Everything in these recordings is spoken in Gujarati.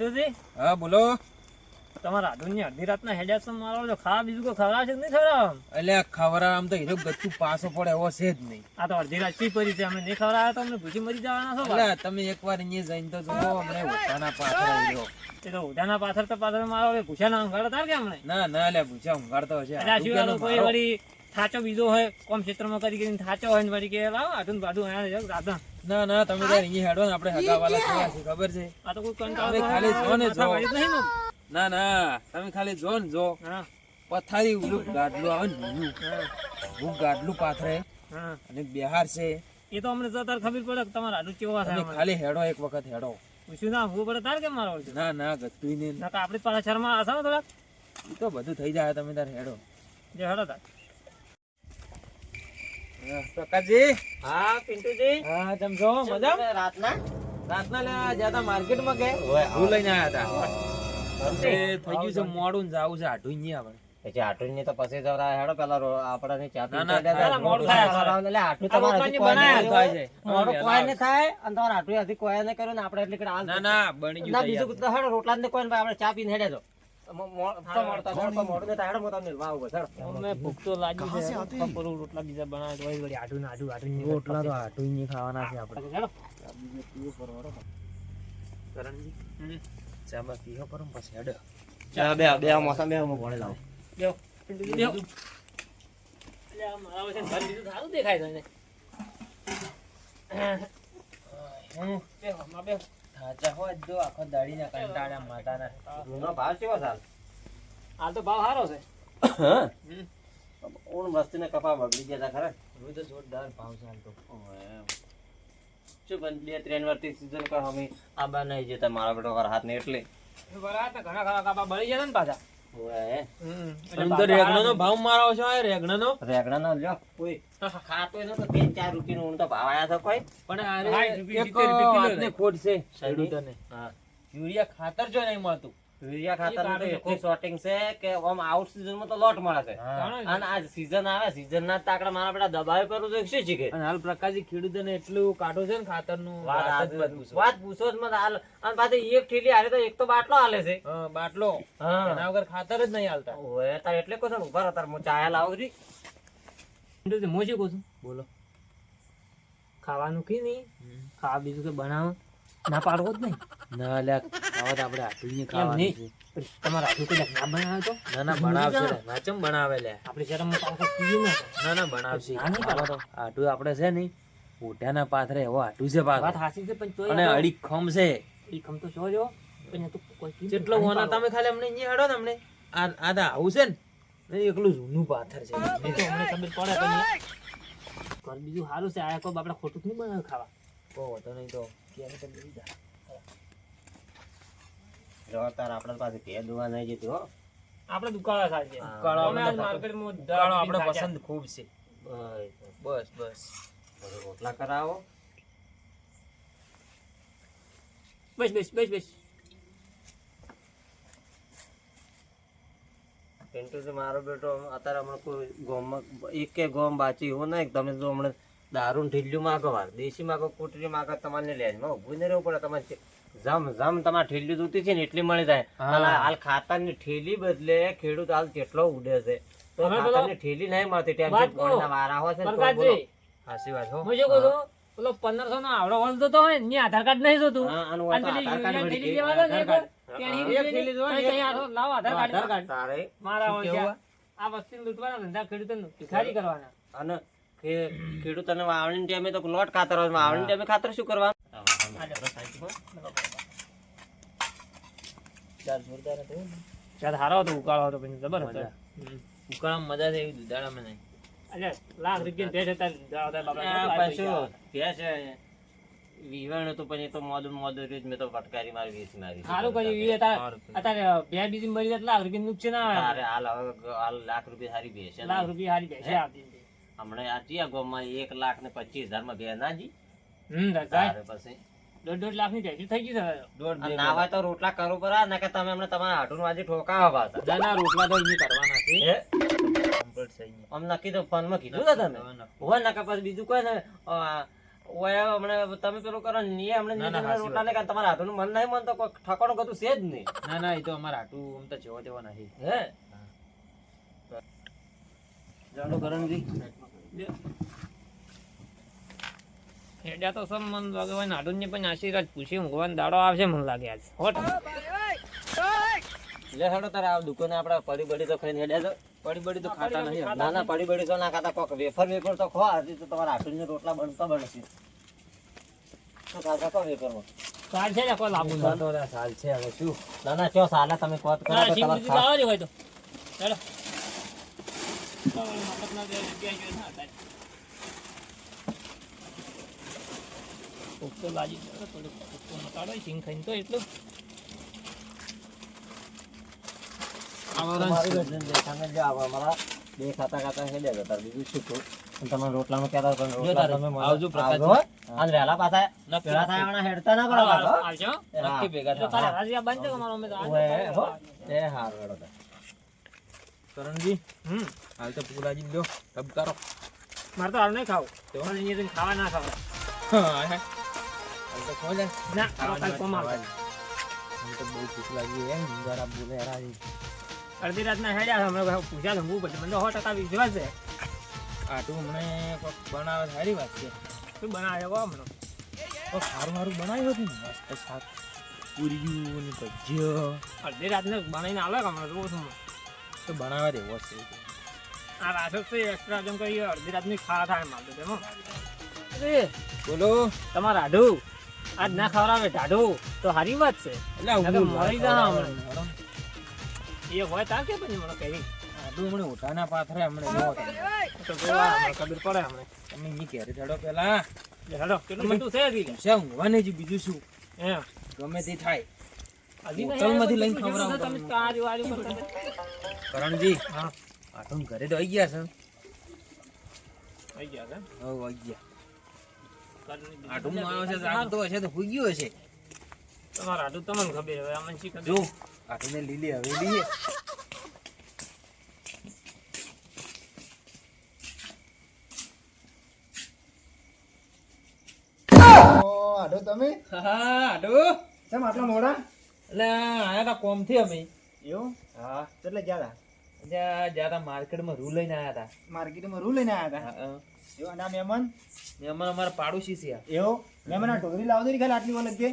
પિન્ટુજી હા બોલો. તમારા આધુની અડધી રાતના હેડ્યા છો મારો જો ખા બીજું કોઈ ખવડાવશે નહીં ખવડાવવા એટલે ખવરા આમ તો હીરો ગચ્ચું પાસો પડે એવો છે જ નહીં. આ તો અડધી રાત પી પડી છે અમે નહીં ખવડાવ્યા તો અમને ભૂખી મરી જવાના છો એટલે તમે એકવાર અહીંયા જઈને તો જુઓ અમને ઉઠાના પાથર આવ્યો. એ તો ઉધાના પાથર તો પાછળ મારો ભૂખ્યા ના ઊંઘાડો તાર કે અમને? ના ના એટલે પૂછ્યા ઊંઘાડતો હશે. કોઈ વળી થાચો બીજો હોય કોમ ક્ષેત્રમાં કરી કરીને થાચો હોય ને વળી કે લાવો આટું ને આયા રાધા. ના ના તમે તો અહીં હેડો ને આપણે હગાવાલા થયા છે ખબર છે? આ તો કોઈ કંટાળો ખાલી જો ને જો. નહીં ને. ના તમે ખાલી જો ને જો. પથારી ઉલું ગાડલું આવે ને ભૂલું. ભૂખ ગાડલું પાથરે. અને બિહાર છે. એ તો અમને જતા તાર ખબર પડે કે તમારા આડું કેવા થાય ખાલી હેડો એક વખત હેડો. પૂછ્યું ના હું પડે તાર કેમ મારો ના ના ગતું ને ના તો આપણી પાછા શર્મા આશા ને થોડાક. ઈ તો બધું થઈ જાય તમે તાર હેડો. જે હેડો તાર. પ્રકાશજી? હા પિન્ટુજી? હા તમે જો મજા રાતના? રાતના લે જ્યાં માર્કેટમાં કે? હું. લઈને આવ્યા હતા. તે થઈ ગયું છે મોડું ને જાવું છે આઢું નહીં આપણે પછી આટું ની તો પછી જવરા હેડો પેલા રો- આપણાને ચા ના, પીતા ના. ના, થાય. અને તમારે આટું હજી કોઈ નહીં કર્યું ને આપડે એટલે ના ના બની ના ગયું બીજું હેડો રોટલા ને કોઈ આપડે ચા પીને હેડે રોટલા તો આઢું નહીં ખાવાના. છે આપણે. હેડો. કરણજી? પર પછી હેડો. ચા બે બે મોસમ બે હું ભણે લાવું. બે સારું દેખાય છે ને. થાચા હોય જો આખો દાડીના કંટાળા માટાના ઘઉંનો ભાવ કેવો ચાલ હાલ? તો ભાવ સારો છે. ઓણ ઊણ વસ્તીને કપા બગડી ગયા તા ખરા? હવે તો જોરદાર ભાવ છે હાલ તો. શું પણ બે ત્રણ વર્ષથી સીઝન કર અમે આ નહીં જતા મારા બેટો કર હાથ ને એટલે બરાબર ઘણા ઘણા કપા કાપા બળી જતા ને પાછા. તમે તો રેગણાનો ભાવ મારો છો આ રેગણાનો. રેગડા નો લ્યો કોઈ ખાતો એનો તો ત્રણ ચાર રૂપિયા ઊણ તો ભાવ આયા તો કોઈ. પણ આ સાઠ રૂપિયા, કિલો વાતની ખોટ છે. ખેડૂતોને હા. યુરિયા ખાતર જો નહીં મળતું. યુરિયા ખાતર તો એટલી શોર્ટિંગ છે કે આમ આઉટ સીઝનમાં તો લોટ મળે છે. અને આ સીઝન આવે સીઝન ના તાકડા મારા બેટા દબાવી કરું તો શું છે અને હાલ પ્રકાશજી ખેડૂતોને એટલું કાઢો છે ને ખાતરનું વાત પૂછો. જ મત હાલ અને પાછી એક ઠેલી હારે તો એક તો બાટલો હાલે છે. બાટલો. હા. એના વગર ખાતર જ નહીં હાલતા. ઓય તાર એટલે કહો ને ઊભા રહો તાર હું ચાયા લાવું છું મોજી કહું છું? બોલો. ખાવાનું કી નહીં? ખાવા બીજું કે બનાવો? ના પાડવો જ નહીં. ના લ્યા ખાવા તો આપણે આટલી ખાવાનું. છે. તમારે આટલું કદાચ ના બનાવે તો? ના ના બનાવશે વાચમ બનાવે લે? આપણે જરા પાછા પીએ ના. ના ના બનાવશે. ના નહીં આમાં આટું આપણે છે ને ઓઢાના પાથરે એવો આટું છે વાત હાસી છે પણ તોય અને અડી ખમ છે. ઈ ખમ તો છો જો પણ તો કોઈ જેટલો હોના તમે ખાલી અમને અહીંયા હેડો તમને આ આ તો આવું છે ને. એકલું જૂનું પાથર છે. એ તો અમને ખબર પડે પણ બીજું સારું છે. આ કોઈ આપણે ખોટું નહીં બનાવે ખાવા. કહો તો નહીં તો. તાર આપણા પાસે કે દુવા નહીં જતી હો. આપણે દુકાળા થાય છે હા. કાળો અમે આપણે આજ માર્કેટમાં કાળો આપણે પસંદ ખૂબ છે. બસ બસ. બસ રોટલા કરાવો. બસ બસ બસ બસ. પિન્ટુ છે મારો બેટો અત્યારે હમણાં કોઈ ગોમ એક કે ગોમ બાચી હો ને તમે જો હમણાં દારૂ ઠેલ્યું માગો વાર દેશી માગો કુટરી માગો તમારે લેજમાં માં ઊભું નહીં રહેવું પડે તમારે જમ જમ તમારે ઠેલી દૂતી છે ને એટલી મળી જાય. હાલ ખાતરની ઠેલી બદલે ખેડૂત હાલ કેટલો ઉડે છે. તો ખાતરની ઠેલી નહીં મળતી ટેમ વારા હોય છે સાચી વાત હો. હું કહું છું પેલો પંદરસો નો આવડો હોલ તો હોય ને આધાર કાર્ડ નહીં જોતું. લાવો આધાર કાર્ડ. આધાર કાર્ડ. મારા આ વસ્તી લૂંટવાના ધંધા ખેડૂતો ભિખારી. કરવાના. અને કે ખેડૂતોને વાવણી ટાઈમે તો લોટ ખાતર હોય વાવણી ટાઈમે ખાતર શું કરવા ચાલ હતો હારો હતો ઉકાળો હતો પછી જબર હતો મજા. મજા છે એવી દુધાળામાં નહીં. અલ્યા લાખ રૂપિયા ભેટ હતા દાદા બાપા પાછું છે વિવાણ હતું પણ એ તો મોદું મોદું રીત મેં તો ફટકારી મારી વીસ મારી. સારું કર્યું ઈ અત્યારે બે બીજી મરી લાખ રૂપિયા નુકસાન આવે. હાલ હવે હાલ લાખ રૂપિયા સારી બેસે લાખ રૂપિયા સારી બેસે આવતી હતી. હમણાં આ ચિયા ગામમાં એક લાખ ને પચીસ હજારમાં બે નાજી હમ તારે પછી. દોઢ દોઢ લાખની થઈ ગઈ છે તો રોટલા કરો પર ના કે તમે હમણાં તમારા હાટું આજે ઠોકાવો પાછા. ના ના રોટલા તો અહીંયા કરવાના છે. કમ્પ્લીટ થઈ ગયા આમ નક્કી તો ફોનમાં કીધું તમે હોય ના કે પછી બીજું કોઈ ને ઓય હમણાં તમે પેલું કરો ને હમણાં રોટલા ને કાંઈ તમારા હાથનું મન નહીં મન તો કોઈ ઠકાણું કતું છે જ નહીં. ના ના એ તો અમારા હાટું આમ તો જેવો તેવો નહીં. હે. ચાલો કરણજી. હેડ્યા તો સમ મન લાગે હોય નાડું ને પણ આશીર્વાદ પૂછી ભગવાન દાડો આવશે મને લાગે આજ. હોટ. લે હેડો તારે આ દુકાને આપડા પડી બડી તો ખાઈને હેડ્યા તો પડી બડી તો ખાતા નહીં. ના ના પડી બડી તો ના ખાતા. કોક વેફર વેફર તો ખો આજે તો તમારા હાથું રોટલા બનતા બનશે તો ખાતા કો વેફરમાં. સાલ છે ને કોઈ લાગુ ના તો સાલ છે હવે શું? ના ના ચો સાલા તમે કોત કરો તો તમારે ખા- હોય તો. હેડો. તમારા મફતના જે જગ્યાએ જોઈએ ને અત્યારે. ભૂખ તો લાગી જ છે, થોડુંક ભૂખ તો મટાડો, સિંગ ખાઈને તો એટલું બે ખાતા ખાતા હેડ્યા જતા બીજું શું કહું અને તમે કહેતા પણ રોટલા. તમે આવજો પ્રકાશજી. આવજો, હો. પાછા નક્કી, પેલા થાય હમણાં હેડતા ના પડે આવજો નક્કી ભેગા તો તારે બંધ છે અમારો અમે તો આજે એ હારું તાર. કરણજી હમ હાલ તો પુલાજી લ્યો તબકારો મારે તો હાલ નહીં ખાવું તો? અહીંયા જઈને ખાવા ના ખાવા. હાલ તો ખો લે ના ખાવા. મને તો બહુ ભૂખ લાગી હે ઊંઘારા બોલે હેરાઈ અડધી રાતના હેડ્યા હમણાં પૂછ્યા લંબુ પડે મને સો ટકા વિશ્વાસ છે આટું હમણે બનાવે સારી વાત છે શું બનાવે કહો હમણાં સારું સારું બનાવ્યું હતું મસ્ત શાક પૂરીયું ને ભજીયો અડધી રાતને બનાવીને આલે કે હમણાં રોજ હું તો બનાવવા દેવો છે. આ રાસક તો એક્સ્ટ્રા જેમ કહીએ અડધી રાતની ખાવા થાય મારતો તેમાં અરે બોલો તમારા રાઢુ આજ ના ખવડાવે ઢાઢુ તો સારી વાત છે. એટલે હું મરી જા હમણાં. એ હોય તાર કે પછી મને કહી આટું હમણે ઉઠાના પાથરે હમણે જોવો તો જોવા કબીર ખબર પડે હમણે. તમે ઈ ઘેરે ચડો પેલા. હેડો કેટલું મોટું છે હું. છે ઊંઘવાને જ બીજું શું? હે ગમે તે થાય. નહીં હોટલમાંથી લઈને ખવડાવો. તમે તમને. તારી વારી કરણજી હા. આટું ઘરે તો આવી ગયા છે. થઈ ગયા છે? હવ આવી ગયા. આટું બધા છે ભેગા હશે તો હુઈ હશે. તમારા આઢું તમને ખબર હવે અમને શી ખબર જો આટુને લીલી હવેલી આડો તમે. હા આટું કેમ આટલા મોડા? એટલે આયા તા કોમથી અમે. એવું? હા એટલે જ્યાં જ્યાં જ્યાં તા માર્કેટમાં રૂ લઈને આયા હતા માર્કેટમાં રૂ લઈને હા. હતા એવો ના મહેમાન? મહેમાન અમારા પાડોશી છે. એવો? મહેમાન આ ઢોકરી લાવો દે ખાલી આટલી વાર લગે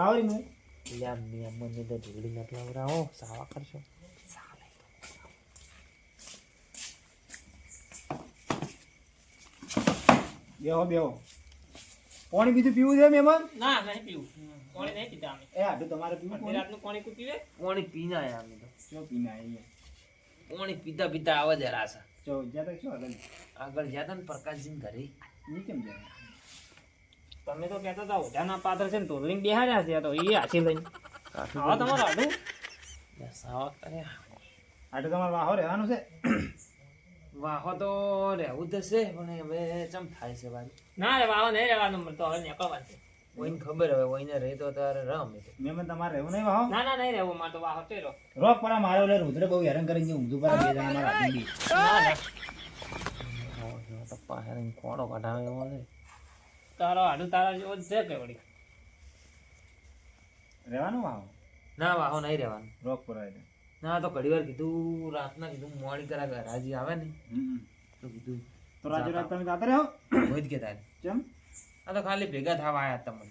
લાવરી મું. એટલે આ તો ઢોકળી નથી લાવડાવો સાવા કરશો. બેહો બેહો. પાણી બીજું પીવું છે મહેમાન? ના નહીં પીવું. પાણી નહીં પીતા અમે. એ આટલું તમારે પીવું પાણી? રાતનું પાણી કોઈ પીવે? પાણી પીના આયા અમે તો. ચો પીના આવીએ પાણી પીતા પીતા આવે છે છે ચો જ્યાં તક શું આગળ? આગળ જ્યાં તને પ્રકાશજી ઘરે. ઈ કેમ જાય? તમે તો કહેતા હતા ઓઢાના પાત્ર છે ને ટોલિંગ બેહાડ્યા છે તો એ હાથી લઈને. આવો તમારું આડું. સાવા અરે આટલું તમારે વાહો રહેવાનું છે. વાહો તો રહેવું જ છે પણ હવે ચમ થાય છે વાત? ના રે વાવો નહીં રહેવાનું મળતો હવે નીકળવાનું છે. કોઈને ખબર હવે કોઈને રહી તો તારે રમ એ તમારે રહેવું નહીં વાહો? ના ના નહીં રહેવું મારે તો વાહો છે રો રોક પડા મારો ઓલે રુદ્ર બહુ હેરાન કરી છે ઊંધું પર બે જણા મારા હાથની ના ના. આવો જો તો પાછળ આઈને કોડો કઢાવે એવો છે? તારો આઢું તારા જેવો છે કે વળી? રહેવાનું વાહો? ના વાહો નહીં રહેવાનું. રોક પડા એટલે. ના તો ઘડી વાર કીધું રાતના કીધું મોડી કરા ઘરાજી આવે ને. તો કીધું તો રાજુ રાત તમે જાતે રહ્યો હોય જ કે તારે. કેમ આ તો ખાલી ભેગા થવા આવ્યા તમને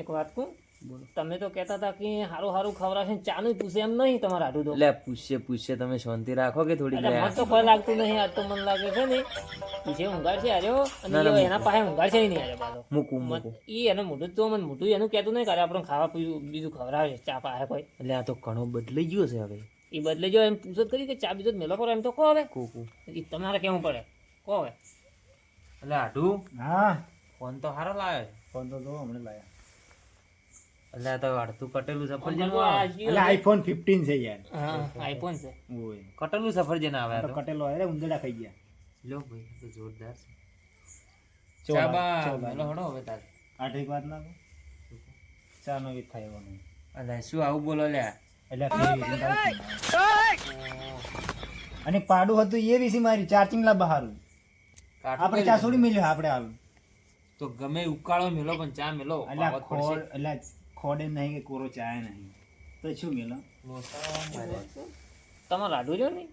એક વાત કહું? તમે તો કહેતા હતા કે સારું સારું ખવડાવશે ચાનું પૂછે એમ નહીં તમારા આઢું તો. એટલે પૂછશે પૂછશે તમે શાંતિ રાખો કે થોડી મને તો કોઈ લાગતું નહીં આ તો મને લાગે છે ને પૂછે ઊંઘાડ છે આર્યો અને એના પાસે ઊંઘાડ છે નહીં આર્યો પાછો. મૂકું મૂકું. ઈ એનું મોઢું તો મને મોઢું એનું કહેતું નહીં કરે આપણે ખાવા પીવું બીજું ખવડાવે ચા પાસે કોઈ. એટલે આ તો ઘણો બદલાઈ ગયો છે હવે. એ બદલે જો એમ પૂછત કરી કે ચા બીજો મેલો કરો એમ તો કહો હવે. તમારે કેવું પડે? કહો હવે. એટલે આઢું હા. ફોન તો સારો લાવ્યો છે. ફોન તો જો હમણાં લાવ્યા એટલે તો અડધું કટેલું સફરજન એટલે આઈફોન 15 છે યાર. હા આઈફોન છે. ઓય. કટેલું સફરજન આવે તો કટેલો અરે ઉંદડા ખાઈ ગયા. લો ભાઈ તો જોરદાર છે. ચોલા, ચા બા ચોલા. મેલો હડો હવે તારે. આઠ એક વાત ના ચાનો ચા નો એક થાય એવો નહીં. એટલે શું આવું બોલો લ્યા? એટલે અને પાડું હતું એ વિશે મારી ચાર્જિંગ લાભ હારું આપણે ચા છોડી મેલ્યો આપણે હાલ. તો ગમે ઉકાળો મેલો પણ ચા મેલો એટલે ખોડે નહીં કે કોરો ચા નહીં. તો શું મેલો? તમે લાડુ જો ને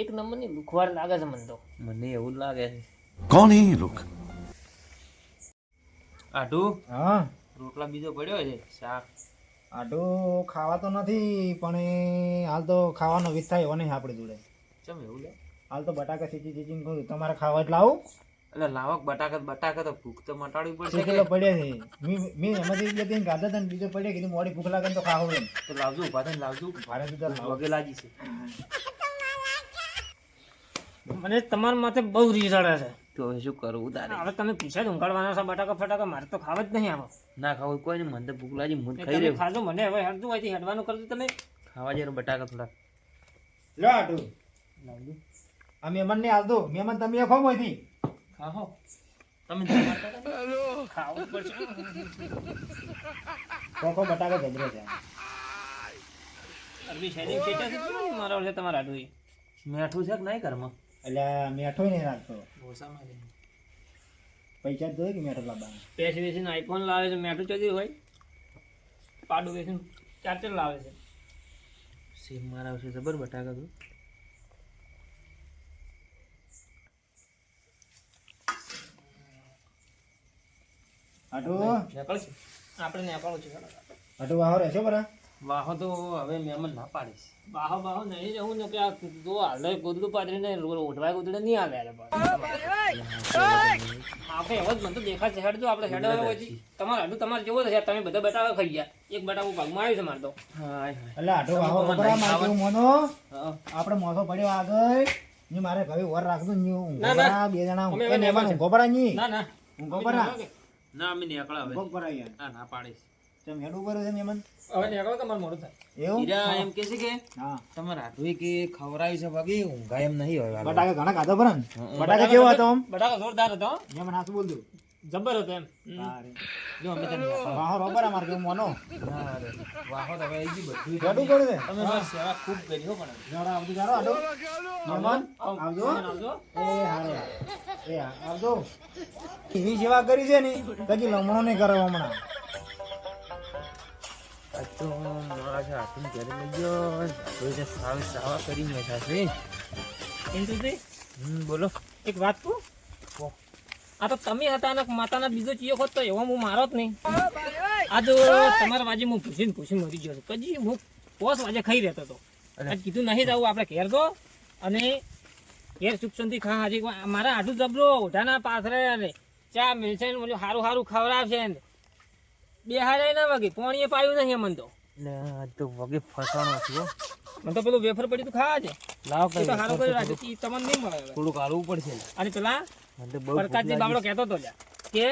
એક નંબરની લુખવાર લાગે છે મને તો. મને એવું લાગે છે. કોણ હે લુક? આઢુ? હા. રોટલા બીજો પડ્યો છે? શાક? આટો ખાવા તો નથી પણ એ હાલ તો ખાવાનો વિસ્તાર થાય એવો નહીં આપણે જોડે. ચમ એવું લે? હાલ તો બટાકા સીચી સીચી કરું તમારે ખાવા એટલે આવું? એટલે લાવક બટાકા બટાકા તો ભૂખ તો મટાડવી પડશે શેકેલો કે? પડ્યા છે. મેં મેં એમાંથી બે ત્રણ ગાધા હતા બીજો પડ્યા કીધું મોડી ભૂખ લાગે તો ખાવું એમ. તો લાવજો ઊભા થઈને લાવજો. ભારે તો લાવગે વગે લાગી છે. મને તમારા માથે બહુ રીઝાડા છે. તો હવે શું કરવું તારે? હવે તમે પીછા જ ઊંઘાડવાના છો બટાકા ફટાકા મારે તો ખાવા જ નહીં આવો. ના ખાવું કોઈ નહીં મને તો ભૂખ લાગી હું ખાઈ રહ્યો. ખાજો મને હવે હડતું હોય હડવાનું કરજો તમે. ખાવા જયારે બટાકા થોડા. લો આટુ. લાવજો આ મહેમાન ને દો. મહેમાન તમે ખો મોયથી ખાઓ તમે હેલો કરો. ખાવું પડશે. ખો બટાકા ગજરે છે. અરબી શેરી છે મારો છે તમારા આડું એ? મેઠું છે કે નહીં ઘરમાં? એટલે મેઠો નહીં રાખતો. પૈસા જ જોઈએ કે મેઠો લાવવાનો? પેસ બેસીને આઈફોન લાવે છે મેઠું ચોથી હોય. પાડું વેચીને ચાર્જર લાવે છે. સીમ મારા છે જબર બટાકા તું? આટો આપણે નેપાળ છે. આટો વાહો રહેશો બરા વાહો તો હવે મહેમાન ના પાડીશ બાહો બાહો નહીં જવું ને કે આ જો હાલે ગોદડું પાડીને ઓઢવાય ગોદડે નહીં હાલે હાલે આપણે એવો જ મને તો દેખાશે. છે હેડજો આપણે હેડ હોય છે. તમારે હાડું તમારે જેવો છે તમે બધા બટાકા ખાઈ ગયા. એક બટાકું ભાગમાં આવ્યું છે મારે તો. એટલે આટો વાહો બરા મારે મોનો આપણે મોસો પડ્યો આગળ. ને મારે ભાઈ વર રાખજો ને ના, ના. બે જણા. હું મહેમાન નેમા છે. ની ના. ના પરા ના અમે ઊંઘો પરા યાર હા ના પાડીશ. હેડું કર્યું છે મહેમાન હવે નીકળો તમારે મોડું થાય. એવું? હીરા એમ કે છે કે હા. તમારે આટલું કે ખવડાવી છે બાકી ઊંઘાય એમ નહીં હોય બટાકા ઘણા ખાધો પરા ને બટાકા કેવો હતો આમ? બટાકા જોરદાર હતો હો. હાથ બોલ દઉં હતો એમ. જો અમે તમને વાહો રોબર અમારે કેવું મોનો. વાહો તો હવે બધું તમે બસ સેવા ખૂબ કરી હો પણ જરા આવજો જારો આટો મહેમાન આવજો. આવજો. એ હારે એ આવજો. એવી સેવા કરી છે ને કદી લમણો નહીં કરો હમણાં. તો મારા છે હાથું ઘરે લઈ ગયો હાથું સાવ સાવા કરી બેઠા છે. ઇન્દુજી, હમ બોલો. એક વાત કહું? આ તો તમે હતા ને માતાના બીજો ચિયો હોત તો એવો હું મારો જ નહીં. આ તો તમારા વાજે હું ભૂસીને ભૂસીને મરી ગયો કજી હું પોસ વાજે ખાઈ રહેતો હતો. આજ કીધું નહીં જવું આપણે ઘેર તો અને ઘેર સુખ શાંતિ ખા. હાજી મારા આટલું જબરો ઓઢાના પાથરે અને ચા મિલશે ને ઓલું સારું સારું ખવડાવશે ને. બે હારે ના વગે પોણીએ પાયું નહીં મને તો. એટલે તો વગે ફસાણો છું મને તો પેલું વેફર પડી તો ખાવા છે લાવ એ તો હારો કરી રાખજો ઈ તમને નહીં મળે થોડું થોડુંક પડશે. અને પેલા પ્રકાશજી બાબડો કહેતો તો લ્યા, કે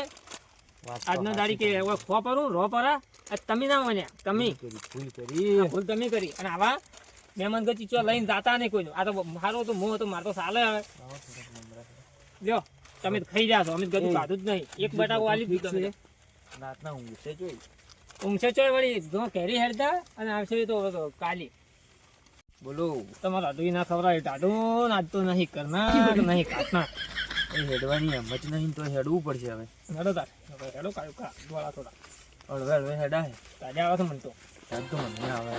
આજનો દાડી કે હવે ખો પરું રો પરા તમે ના મન્યા તમે. કરી ભૂલ કરી. ભૂલ તમે કરી. અને આવા મહેમાન ગતિ ચો લઈને જાતા નહીં કોઈનું. આ તો મારો તો મોં હતો મારો તો ચાલે હવે. લ્યો તમે તો ખાઈ રહ્યા છો અમે તો ગતું ખાધું જ નહીં. એક બટાકો આલી દીધું રાતના ઊંઘશે જોઈ. ઊંઘશે ચોય વળી જો કેરી હેડતા અને આવશે તો કાલી. બોલો. તમારા અડુઈ ના ખવડાવે દાદુ નાજ તો નહીં કરના નહીં કાટના એ હેડવાની એમ જ નહીં તો હેડવું પડશે હવે. હેડો તાર હવે હેડો કાયું કા દ્વારા થોડા. હળવે હળવે હેડા. હે તાજા આવે તો મને તો. તાજ તો મને આવે.